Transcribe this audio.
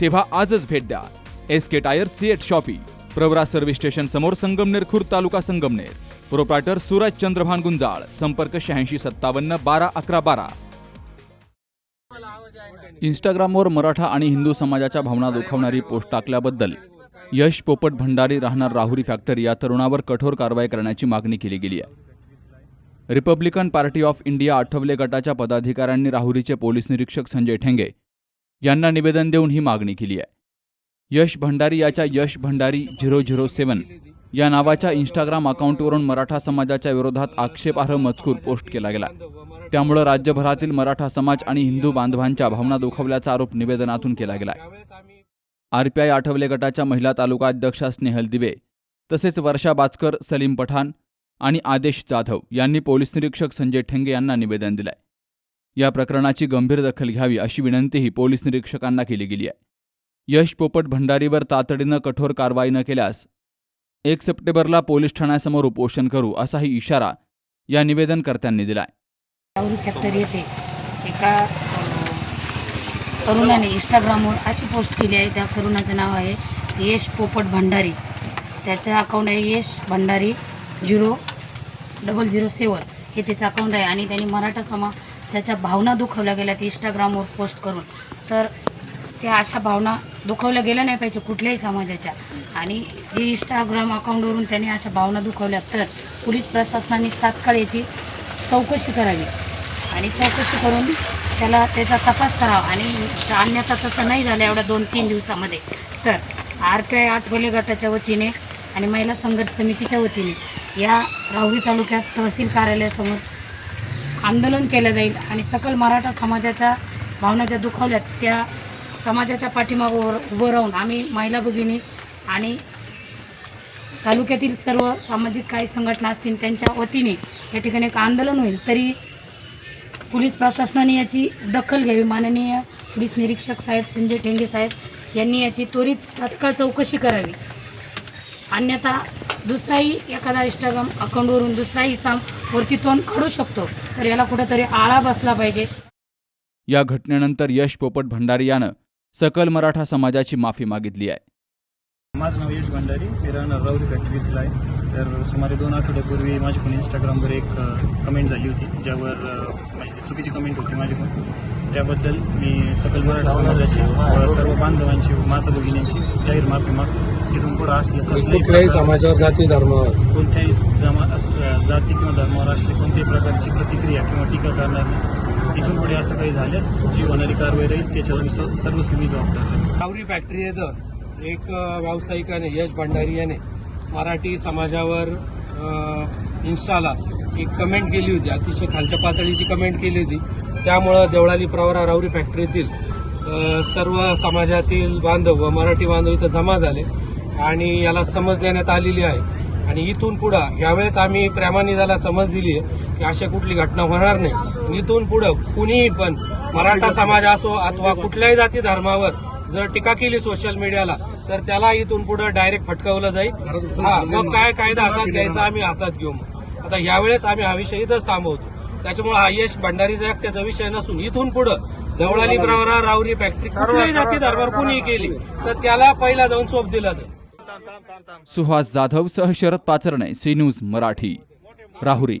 तेव्हा आजच भेट द्या. S K tyre CEAT shoppe Pravara service station समोर संगमनेर खुर्द तालुका संगमनेर. प्रोप्रायटर सूरज चंद्रभान गुंजाळ संपर्क शहाऐंशी सत्तावन्न बारा अकरा बारा. इंस्टाग्रामवर मराठा आणि हिंदू समाजाच्या भावना दुखावणारी पोस्ट टाकल्याबद्दल यश पोपट भंडारी राहणार राहुरी फॅक्टरी या तरुणावर कठोर कारवाई करण्याची मागणी केली गेली आहे. Republican Party of India Athawale गटाच्या पदाधिकाऱ्यांनी राहुरीचे पोलीस निरीक्षक संजय ठेंगे यांना निवेदन देऊन ही मागणी केली आहे. यश भंडारी याच्या Yash Bhandari zero zero seven या नावाच्या इंस्टाग्राम अकाउंटवरून मराठा समाजाच्या विरोधात आक्षेपार्ह मजकूर पोस्ट केला गेला. त्यामुळं राज्यभरातील मराठा समाज आणि हिंदू बांधवांच्या भावना दुखावल्याचा आरोप निवेदनातून केला गेला आरपीआय आठवले गटाच्या महिला तालुका अध्यक्षा स्नेहल दिवे तसेच वर्षा बाचकर सलीम पठाण आणि आदेश जाधव यांनी पोलीस निरीक्षक संजय ठेंगे यांना निवेदन दिलंय. या प्रकरणाची गंभीर दखल घ्यावी अशी विनंतीही पोलीस निरीक्षकांना केली गेली आहे. यश पोपट भंडारीवर तातडीनं कठोर कारवाई न केल्यास एक सप्टेंबरला पोलीस ठाण्यासमोर उपोषण करू असाही इशारा या निवेदनकर्त्यांनी दिला आहे फॅक्टरी येथे एका तरुणाने इंस्टाग्रामवर अशी पोस्ट केली आहे त्या तरुणाचं नाव आहे यश पोपट भंडारी. त्याचं अकाउंट आहे Yash Bhandari zero double zero seven हे त्याचं अकाउंट आहे आणि त्यांनी मराठा ज्याच्या भावना दुखवल्या गेल्यात इंस्टाग्रामवर पोस्ट करून. तर त्या अशा भावना दुखवल्या गेल्या नाही पाहिजे कुठल्याही समाजाच्या. आणि जे इंस्टाग्राम अकाउंटवरून त्यांनी अशा भावना दुखवल्या तर पोलीस प्रशासनाने तात्काळ याची चौकशी करावी. आणि चौकशी करून त्याला त्याचा तपास करावा. आणि अन्यथा तसं नाही झालं एवढ्या दोन तीन दिवसामध्ये. तर आर पी आय आठवले गटाच्या वतीने आणि महिला संघर्ष समितीच्या वतीने या राहुरी तालुक्यात तहसील कार्यालयासमोर आंदोलन केलं जाईल आणि सकल मराठा समाजाच्या भावना ज्या दुखावल्यात त्या समाजाच्या पाठीमागं उभं राहून आम्ही महिला भगिनी आणि तालुक्यातील सर्व सामाजिक काही संघटना असतील त्यांच्या वतीने या ठिकाणी एक आंदोलन होईल. तरी पोलीस प्रशासनाने याची दखल घ्यावी. माननीय पोलीस निरीक्षक साहेब संजय ठेंगे साहेब यांनी याची त्वरित तात्काळ चौकशी करावी. अन्यथा दुसराही एखादा इंस्टाग्राम अकाउंटवरून दुसराही साम वरती तोंड काढू शकतो. तर याला कुठंतरी आळा बसला पाहिजे. या घटनेनंतर यश पोपट भंडारी यानं सकल मराठा समाजाची माफी मागितली आहे. माझं नाव यश भंडारी. मी राहणार राऊरी फॅक्टरी आहे. तर सुमारे दोन आठवड्यापूर्वी माझी पण इंस्टाग्रामवर एक कमेंट झाली होती ज्यावर म्हणजे चुकीची कमेंट होती माझी पण. त्याबद्दल मी सकल मराठा समाजाची सर्व बांधवांची माता भगिनींची जाहीर माफी मागतो. पुढं असलं कुठल्याही कसलंही समाजावर जाती धर्मावर. कोणत्याही जमा अस- जाती किंवा धर्मावर असले कोणत्याही प्रकारची प्रतिक्रिया किंवा टीका करणार नाही. इथून पुढे असं काही झाल्यास जी होणारी कारवाई राहील त्याच्यावर मी स- सर्व सुमी जबाबदार राहील. रावरी फॅक्टरी येतं एक अ, व्यावसायिकाने यश भंडारी याने मराठी समाजावर अ, इन्स्टाला एक कमेंट केली होती. अतिशय खालच्या पातळीची कमेंट केली होती. त्यामुळं देवळाली प्रवरा रावरी फॅक्टरीतील अ, सर्व समाजातील बांधव व मराठी बांधव इथं जमा झाले. आणि याला समज देण्यात आलेली आहे. आणि इथून पुढं यावेळेस आम्ही प्रेमाने त्याला समज दिली आहे की अशा कुठली घटना होणार नाही. इथून पुढं कुणीही पण मराठा समाज असो अथवा कुठल्याही जाती धर्मावर जर टीका केली सोशल मीडियाला तर त्याला इथून पुढे डायरेक्ट फटकावलं जाईल. हा मग काय कायदा हातात घ्यायचा आम्ही हातात घेऊ मग. आता यावेळेस आम्ही हा विषय इथंच थांबवतो. त्याच्यामुळे हा यश भंडारीचा एकट्याचा विषय नसून इथून पुढं जवळाली प्रवरा रावरी फॅक्टरी कुठल्याही जाती धर्मावर कुणीही केली तर त्याला पहिला जाऊन चोप दिला जाईल. सुहास जाधव सह शरद पाचरणे सी न्यूज मराठी. राहुरी.